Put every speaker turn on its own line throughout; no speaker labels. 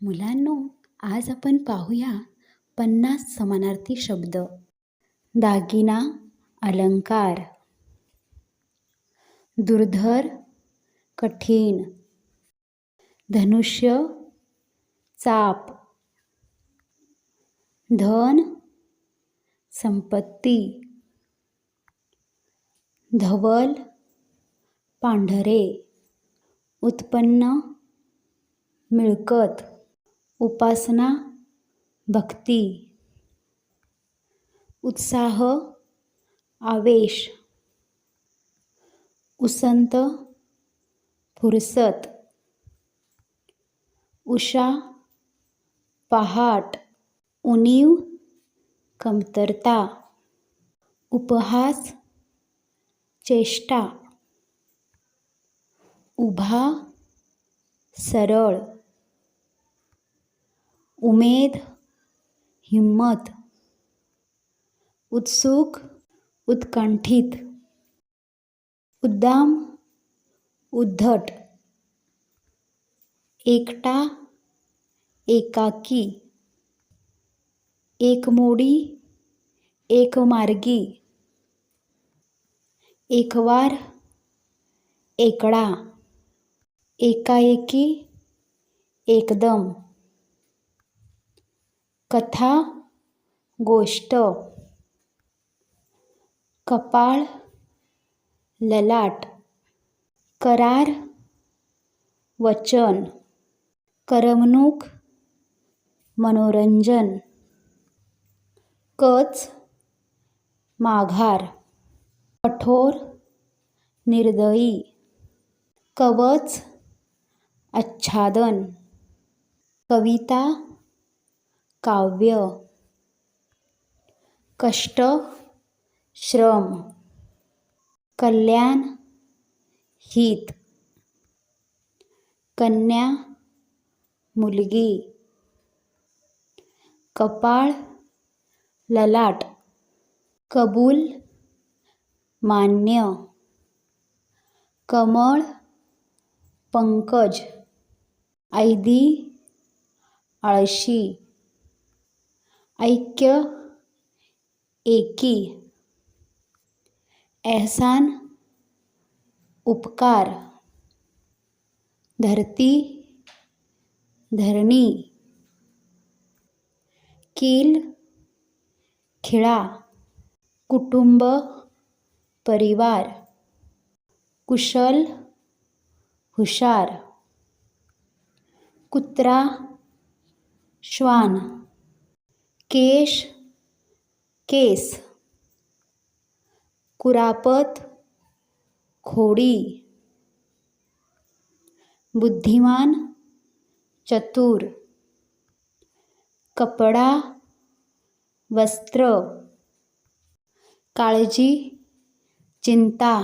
मुलांनो आज आपण पाहूया पन्नास समानार्थी शब्द. दागिना अलंकार. दुर्धर कठीण. धनुष्य चाप. धन संपत्ती. धवल पांढरे. उत्पन्न मिळकत. उपासना भक्ती उत्साह आवेश उसंत फुरसत उषा पहाट उणीव कमतरता उपहास चेष्टा उभा सरळ. उमेद हिम्मत उत्सुक उत्कंठित उद्दाम उद्धट एकटा एकाकी एकमोडी एकमार्गी एकवार एकडा एकाएकी एकदम. कथा गोष्ट कपाळ ललाट करार वचन करमणूक मनोरंजन कच माघार कठोर निर्दयी कवच आच्छादन कविता काव्य कष्ट श्रम कल्याण हित कन्या मुलगी कपाळ ललाट कबूल मान्य कमळ पंकज ऐदी आळशी. ऐक्य एकी एहसान उपकार धरती धरणी कील खिळा कुटुंब परिवार कुशल हुशार कुत्रा श्वान केश केस कुरापत खोडी बुद्धिमान चतुर कपडा वस्त्र काळजी चिंता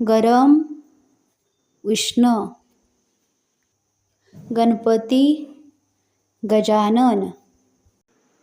गरम उष्ण गणपती गजानन.